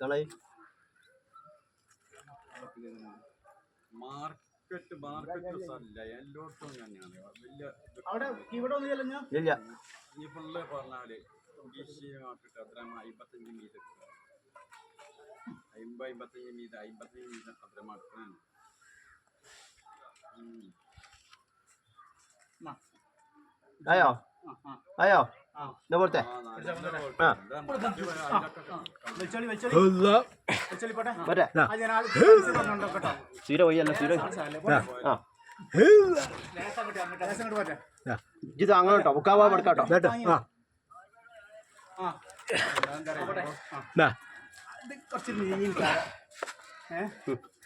കളയി market market സ്ഥലമില്ല എല്ലായിടത്തും തന്നെയാണ്. വലിയ അവിടെ ഇവിടെ ഇല്ല. ഈ ഫുള്ള് പറഞ്ഞാൽ ഈശി മാർക്കറ്റ് അത്ര അമ്പത്തഞ്ച് മീറ്റർ അമ്പത് അമ്പത്തഞ്ച് മീറ്റർ അമ്പത്തഞ്ച് മീറ്റർ അത്ര മട്ടനാണ് ആയോ ആയോ എന്നാ പോലത്തെ ആ. വെച്ചോളി വെച്ചോളി വെച്ചോളി പോട്ടെ പോരെ ആ ഞാൻ ആദ്യം പൈസ പറഞ്ഞുണ്ടോ കേട്ടോ സീര പോയല്ല സീര ഇത് അങ്ങനെ കേട്ടോ മുക്കാവാ എടുക്കാട്ടോ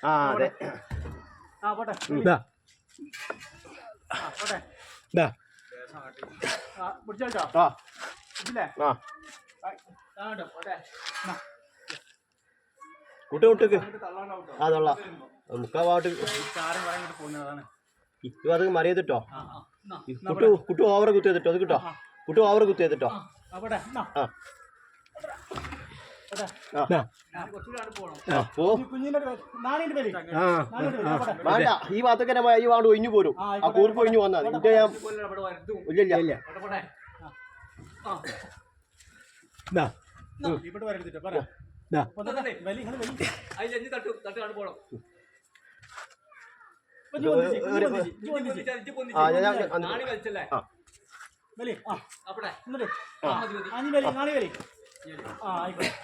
ആ അതെ ആ പോട്ടെ പോട്ടെ ആ ആ. കേട്ടോ പോട്ടെ. കുട്ടിക്ക്. മുക്കാവാട്ട് ചാരം പോകുന്നതാണ്. ഇത് അത് മറിയതിട്ടോ കുട്ടു കുട്ടു ഓവർ കുത്തിയതിട്ടോ അത് കിട്ടോ? കുട്ടു ഓവർ കുത്തിയതിട്ടോ ആ. വേണ്ട ഈ ഭാഗത്തൊക്കെ ഈ വാണ്ട് ഒഴിഞ്ഞു പോരും. ആ, കൂർക്ക് കൂർപ്പ് ഒഴിഞ്ഞു വന്നാൽ ഇത് ഇന്റെ ഞാൻ ഇല്ല ഇല്ല. ഇവിടെ വരരുതിട്ടോ പറ. വലി ഇങ്ങൾ വലി. അതിലെഞ്ഞ് തട്ടു തട്ടാണ് പോണം. ആ കളിച്ചല്ലേ അവിടെ. എന്നിട്ട് ആ, ആ ആ ആയിക്കോട്ടെ പോട്ടെ.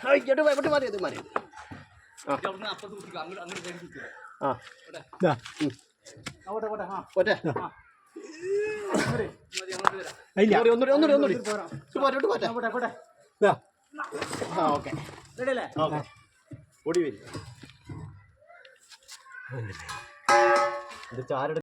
അങ്ങോട്ട് വരാം. ഒന്നുകൂടി ഒന്നുകൂടി ഒന്നുകൂടി പോട്ടെ. ആ, ഓക്കെ. ഇത് ചാരെടുത്ത്